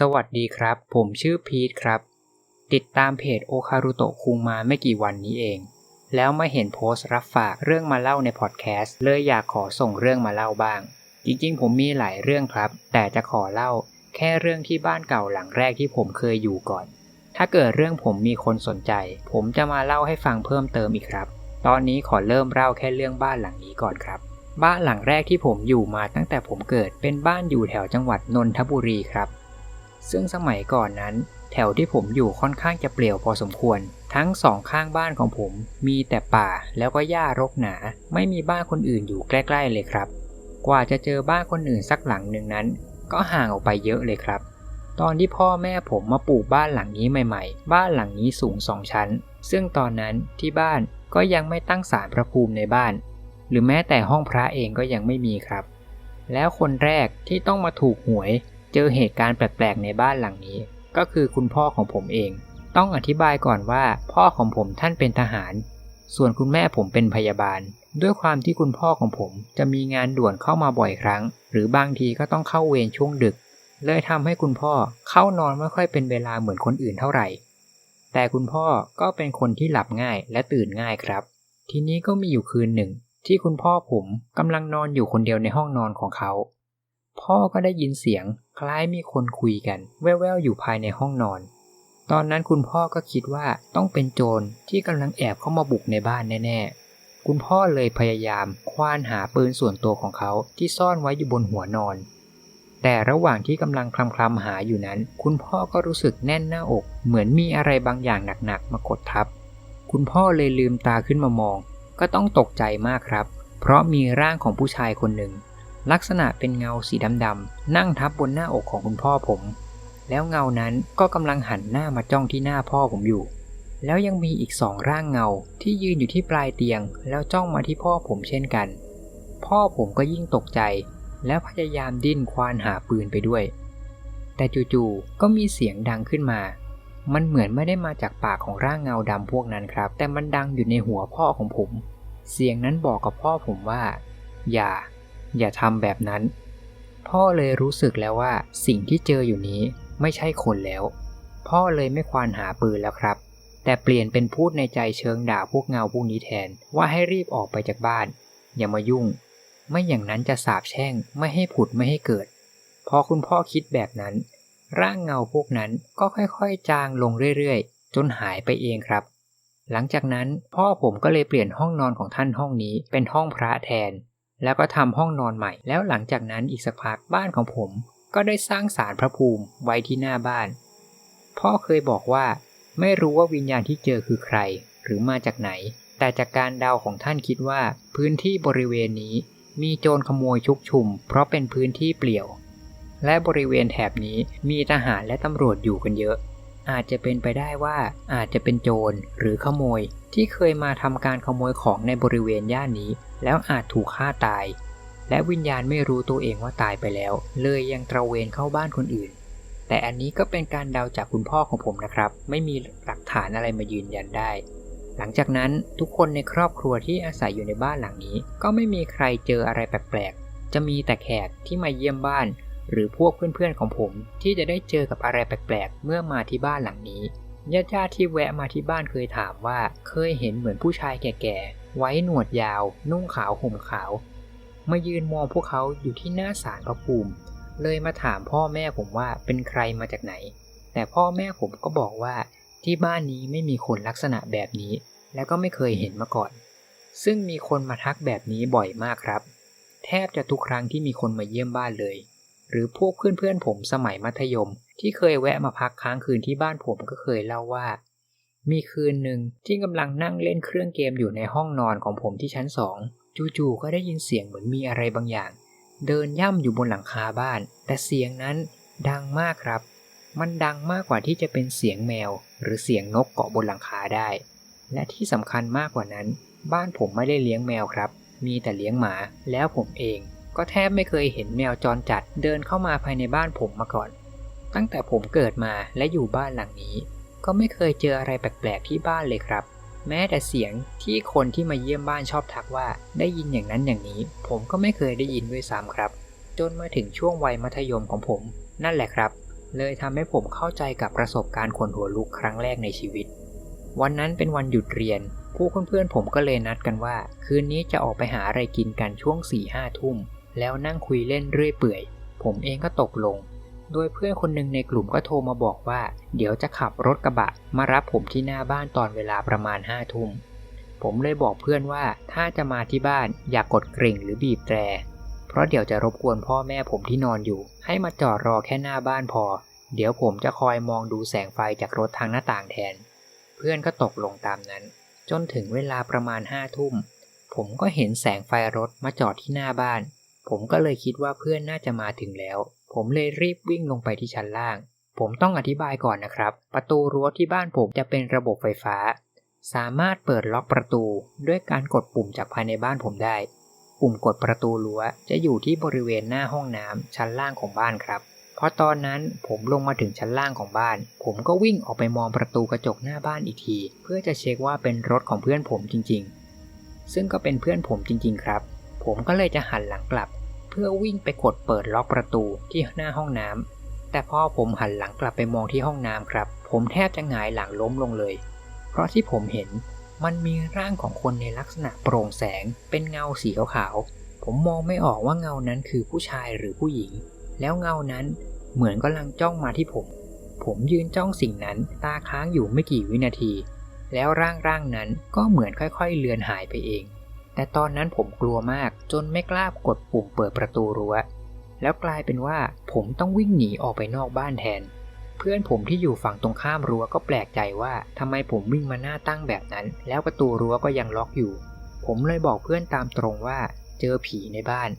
สวัสดีครับ ผมชื่อพีทครับ ติดตามเพจโอคารุโตะคุงมาไม่กี่วันนี้เอง แล้วมาเห็นโพสต์รับฝากเรื่องมาเล่าในพอดแคสต์เลยอยากขอส่งเรื่องมาเล่าบ้าง จริงๆ ผมมีหลายเรื่องครับ แต่จะขอเล่า แค่เรื่องที่บ้านเก่าหลังแรกที่ผมเคยอยู่ก่อน ถ้าเกิดเรื่องผมมีคนสนใจ ผมจะมาเล่าให้ฟังเพิ่มเติมอีกครับ ตอนนี้ขอเริ่มเล่าแค่เรื่องบ้านหลังนี้ก่อนครับ บ้านหลังแรกที่ผมอยู่มาตั้งแต่ผมเกิดเป็นบ้านอยู่แถวจังหวัดนนทบุรีครับ ซึ่งสมัยก่อนนั้น แถวที่ผมอยู่ค่อนข้างจะเปลี่ยวพอสมควร ทั้งสองข้างบ้านของผม มีแต่ป่าแล้วก็หญ้ารกหนา ไม่มีบ้านคนอื่นอยู่ใกล้ ๆ เลยครับ กว่าจะเจอบ้านคนอื่นสักหลังหนึ่งนั้น ก็ห่างออกไปเยอะเลยครับ ตอนที่พ่อแม่ผมมาปลูกบ้านหลังนี้ใหม่ ๆ บ้านหลังนี้สูงสองชั้น ซึ่งตอนนั้นที่บ้านก็ยังไม่ตั้งศาลพระภูมิในบ้าน หรือแม้แต่ห้องพระเองก็ยังไม่มีครับ แล้วคนแรกที่ต้องมาถูกหวย เจอเหตุการณ์แปลกๆในบ้านหลังนี้ ก็คือคุณพ่อของผมเอง ต้องอธิบายก่อนว่าพ่อของผมท่านเป็นทหาร ส่วนคุณแม่ผมเป็นพยาบาล ด้วยความที่คุณพ่อของผมจะมีงานด่วนเข้ามาบ่อยครั้ง หรือบางทีก็ต้องเข้าเวรช่วงดึก เลยทำให้คุณพ่อเข้านอนไม่ค่อยเป็นเวลาเหมือนคนอื่นเท่าไหร่ แต่คุณพ่อก็เป็นคนที่หลับง่ายและตื่นง่ายครับ ทีนี้ก็มีอยู่คืนหนึ่งที่คุณพ่อผมกำลังนอนอยู่คนเดียวในห้องนอนของเขา พ่อก็ได้ยินเสียงคล้ายมีคนคุยกัน แว่วๆอยู่ภายในห้องนอน ตอนนั้นคุณพ่อก็คิดว่าต้องเป็นโจรที่กำลังแอบเข้ามาบุกในบ้านแน่ๆ คุณพ่อเลยพยายามควานหาปืนส่วนตัวของเขาที่ซ่อนไว้อยู่บนหัวนอน แต่ระหว่างที่กำลังคลำๆหาอยู่นั้น คุณพ่อก็รู้สึกแน่นหน้าอก เหมือนมีอะไรบางอย่างหนักๆมากดทับ คุณพ่อเลยลืมตาขึ้นมามอง ก็ต้องตกใจมากครับ เพราะมีร่างของผู้ชายคนหนึ่ง ลักษณะเป็นเงาสีดำๆนั่งทับบนหน้าอกของคุณพ่อผม แล้วเงานั้นก็กำลังหันหน้ามาจ้องที่หน้าพ่อผมอยู่ แล้วยังมีอีกสองร่างเงาที่ยืนอยู่ที่ปลายเตียง แล้วจ้องมาที่พ่อผมเช่นกัน พ่อผมก็ยิ่งตกใจ แล้วพยายามดิ้นควานหาปืนไปด้วย แต่จู่ๆก็มีเสียงดังขึ้นมา มันเหมือนไม่ได้มาจากปากของร่างเงาดำพวกนั้นครับ แต่มันดังอยู่ในหัวพ่อของผม เสียงนั้นบอกกับพ่อผมว่า อย่า อย่าทำแบบนั้น พ่อเลยรู้สึกแล้วว่าสิ่งที่เจออยู่นี้ไม่ใช่คนแล้ว พ่อเลยไม่ควานหาปืนแล้วครับ แต่เปลี่ยนเป็นพูดในใจเชิงด่าพวกเงาพวกนี้แทนว่าให้รีบออกไปจากบ้าน อย่ามายุ่ง ไม่อย่างนั้นจะสาบแช่งไม่ให้ผุดไม่ให้เกิด พอคุณพ่อคิดแบบนั้น ร่างเงาพวกนั้นก็ค่อยๆ จางลงเรื่อยๆ จนหายไปเองครับ หลังจากนั้นพ่อผมก็เลยเปลี่ยนห้องนอนของท่านห้องนี้เป็นห้องพระแทน แล้วก็ทำห้องนอนใหม่ แล้วหลังจากนั้นอีกสักพักบ้านของผม ก็ได้สร้างศาลพระภูมิไว้ที่หน้าบ้าน พ่อเคยบอกว่า ไม่รู้ว่าวิญญาณที่เจอคือใคร หรือมาจากไหน แต่จากการเดาของท่านคิดว่า พื้นที่บริเวณนี้มีโจรขโมยชุกชุม เพราะเป็นพื้นที่เปลี่ยว และบริเวณแถบนี้มีทหารและตำรวจอยู่กันเยอะ อาจจะเป็นไปได้ว่าอาจจะเป็นโจรหรือขโมย ที่เคยมาทำการขโมยของในบริเวณย่านนี้ แล้วอาจถูกฆ่าตาย และวิญญาณไม่รู้ตัวเองว่าตายไปแล้ว เลยยังตระเวนเข้าบ้านคนอื่น แต่อันนี้ก็เป็นการเดาจากคุณพ่อของผมนะครับ ไม่มีหลักฐานอะไรมายืนยันได้ หลังจากนั้นทุกคนในครอบครัวที่อาศัยอยู่ในบ้านหลังนี้ ก็ไม่มีใครเจออะไรแปลกๆจะมีแต่แขกที่มาเยี่ยมบ้าน หรือพวกเพื่อนๆของผมที่จะได้เจอกับอะไรแปลกๆ เมื่อมาที่บ้านหลังนี้ญาติๆที่แวะมาที่บ้านเคยถามว่า เคยเห็นเหมือนผู้ชายแก่ๆ ไว้หนวดยาว นุ่งขาวห่มขาวมายืนมองพวกเขาอยู่ที่หน้าศาลพระภูมิ เลยมาถามพ่อแม่ผมว่าเป็นใครมาจากไหน แต่พ่อแม่ผมก็บอกว่าที่บ้านนี้ไม่มีคนลักษณะแบบนี้ และก็ไม่เคยเห็นมาก่อน ซึ่งมีคนมาทักแบบนี้บ่อยมากครับ แทบจะทุกครั้งที่มีคนมาเยี่ยมบ้านเลย หรือพวกเพื่อนๆผมสมัยมัธยม ที่เคยแวะมาพักค้างคืนที่บ้านผมก็เคยเล่าว่า มีคืนหนึ่งที่กำลังนั่งเล่นเครื่องเกมอยู่ในห้องนอนของผมที่ชั้นสองจู่ๆก็ได้ยินเสียงเหมือนมีอะไรบางอย่าง เดินย่ำอยู่บนหลังคาบ้าน แต่เสียงนั้นดังมากครับ มันดังมากกว่าที่จะเป็นเสียงแมว หรือเสียงนกเกาะบนหลังคาได้ และที่สำคัญมากกว่านั้น บ้านผมไม่ได้เลี้ยงแมวครับ มีแต่เลี้ยงหมาแล้วผมเอง ก็แทบไม่เคยเห็นแมวจรจัดเดินเข้ามาภายในบ้านผมมาก่อน ตั้งแต่ผมเกิดมาและอยู่บ้านหลังนี้ ก็ไม่เคยเจออะไรแปลกๆที่บ้านเลยครับ แม้แต่เสียงที่คนที่มาเยี่ยมบ้านชอบทักว่า ได้ยินอย่างนั้นอย่างนี้ ผมก็ไม่เคยได้ยินด้วยซ้ำครับ จนมาถึงช่วงวัยมัธยมของผม นั่นแหละครับ เลยทำให้ผมเข้าใจกับประสบการณ์ขนหัวลุกครั้งแรกในชีวิต วันนั้นเป็นวันหยุดเรียนพวกเพื่อนๆผมก็เลยนัดกันว่า คืนนี้จะออกไปหาอะไรกินกันช่วง4ี่ห้าทุ่ม แล้วนั่งคุยเล่นเรื่อยเปื่อย ผมเองก็ตกลง โดยเพื่อนคนหนึ่งในกลุ่มก็โทรมาบอกว่า เดี๋ยวจะขับรถกระบะมารับผมที่หน้าบ้านตอนเวลาประมาณห้าทุ่ม ผมเลยบอกเพื่อนว่าถ้าจะมาที่บ้านอย่ากกดกริ่งหรือบีบแตร เพราะเดี๋ยวจะรบกวนพ่อแม่ผมที่นอนอยู่ ให้มาจอดรอแค่หน้าบ้านพอ เดี๋ยวผมจะคอยมองดูแสงไฟจากรถทางหน้าต่างแทน เพื่อนก็ตกลงตามนั้น จนถึงเวลาประมาณห้าทุ่มผมก็เห็นแสงไฟรถมาจอดที่หน้าบ้าน ผมก็เลยคิดว่าเพื่อนน่าจะมาถึงแล้ว ผมเลยรีบวิ่งลงไปที่ชั้นล่าง ผมต้องอธิบายก่อนนะครับ ประตูรั้วที่บ้านผมจะเป็นระบบไฟฟ้า สามารถเปิดล็อกประตูด้วยการกดปุ่มจากภายในบ้านผมได้ ปุ่มกดประตูรั้วจะอยู่ที่บริเวณหน้าห้องน้ำชั้นล่างของบ้านครับเพราะตอนนั้นผมลงมาถึงชั้นล่างของบ้าน ผมก็วิ่งออกไปมองประตูกระจกหน้าบ้านอีกที เพื่อจะเช็คว่าเป็นรถของเพื่อนผมจริง ๆ ซึ่งก็เป็นเพื่อนผมจริง ๆ ครับ ผมก็เลยจะหันหลังกลับ เพื่อวิ่งไปกดเปิดล็อกประตูที่หน้าห้องน้ำแต่พอผมหันหลังกลับไปมองที่ห้องน้ำครับ ผมแทบจะหงายหลังล้มลงเลย เพราะที่ผมเห็นมันมีร่างของคนในลักษณะโปร่งแสง เป็นเงาสีขาวๆผมมองไม่ออกว่าเงานั้นคือผู้ชายหรือผู้หญิง แล้วเงานั้นเหมือนกำลังจ้องมาที่ผม ผมยืนจ้องสิ่งนั้นตาค้างอยู่ไม่กี่วินาที แล้วร่างร่างนั้นก็เหมือนค่อยๆ เลือนหายไปเอง แต่ตอนนั้นผมกลัวมากจนไม่กล้ากดปุ่มเปิดประตูรั้ว แล้วกลายเป็นว่าผมต้องวิ่งหนีออกไปนอกบ้านแทน เพื่อนผมที่อยู่ฝั่งตรงข้ามรั้วก็แปลกใจว่าทำไมผมวิ่งมาหน้าตั้งแบบนั้น แล้วประตูรั้วก็ยังล็อกอยู่ ผมเลยบอกเพื่อนตามตรงว่า เจอผีในบ้าน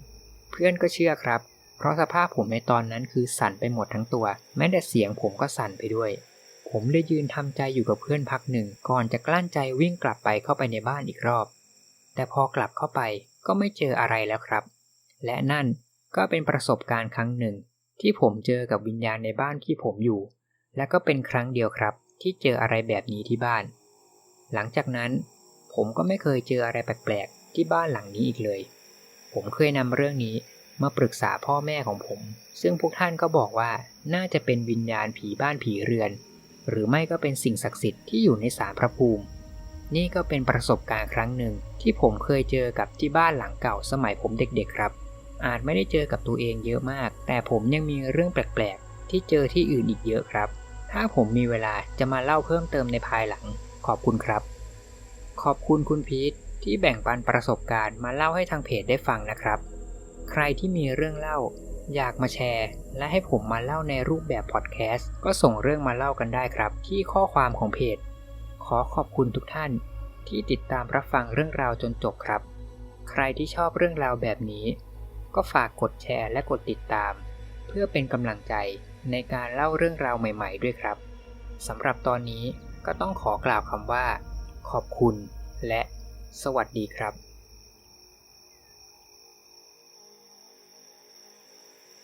เพื่อนก็เชื่อครับ เพราะสภาพผมในตอนนั้นคือสั่นไปหมดทั้งตัว แม้แต่เสียงผมก็สั่นไปด้วยผมเลยยืนทำใจอยู่กับเพื่อนพักหนึ่ง ก่อนจะกลั้นใจวิ่งกลับไปเข้าไปในบ้านอีกรอบ แต่พอกลับเข้าไปก็ไม่เจออะไรแล้วครับ และนั่นก็เป็นประสบการณ์ครั้งหนึ่ง ที่ผมเจอกับวิญญาณในบ้านที่ผมอยู่ และก็เป็นครั้งเดียวครับ ที่เจออะไรแบบนี้ที่บ้าน หลังจากนั้น ผมก็ไม่เคยเจออะไรแปลกๆที่บ้านหลังนี้อีกเลย ผมเคยนำเรื่องนี้มาปรึกษาพ่อแม่ของผม ซึ่งพวกท่านก็บอกว่าน่าจะเป็นวิญญาณผีบ้านผีเรือน หรือไม่ก็เป็นสิ่งศักดิ์สิทธิ์ที่อยู่ในศาลพระภูมิ นี่ก็เป็นประสบการณ์ครั้งหนึ่ง ที่ผมเคยเจอกับที่บ้านหลังเก่าสมัยผมเด็กๆครับ อาจไม่ได้เจอกับตัวเองเยอะมาก แต่ผมยังมีเรื่องแปลกๆ ที่เจอที่อื่นอีกเยอะครับ ถ้าผมมีเวลาจะมาเล่าเพิ่มเติมในภายหลัง ขอบคุณครับ ขอบคุณคุณพีทที่แบ่งปันประสบการณ์มาเล่าให้ทางเพจได้ฟังนะครับ ใครที่มีเรื่องเล่า อยากมาแชร์ และให้ผมมาเล่าในรูปแบบพอดแคสต์ก็ส่งเรื่องมาเล่ากันได้ครับ ที่ข้อความของเพจ ขอขอบคุณทุกท่านที่ติดตามรับฟังเรื่องราวจนจบครับ ใครที่ชอบเรื่องราวแบบนี้ ก็ฝากกดแชร์และกดติดตาม เพื่อเป็นกำลังใจในการเล่าเรื่องราวใหม่ ๆ ด้วยครับสำหรับตอนนี้ก็ต้องขอกล่าวคำว่า ขอบคุณและสวัสดีครับ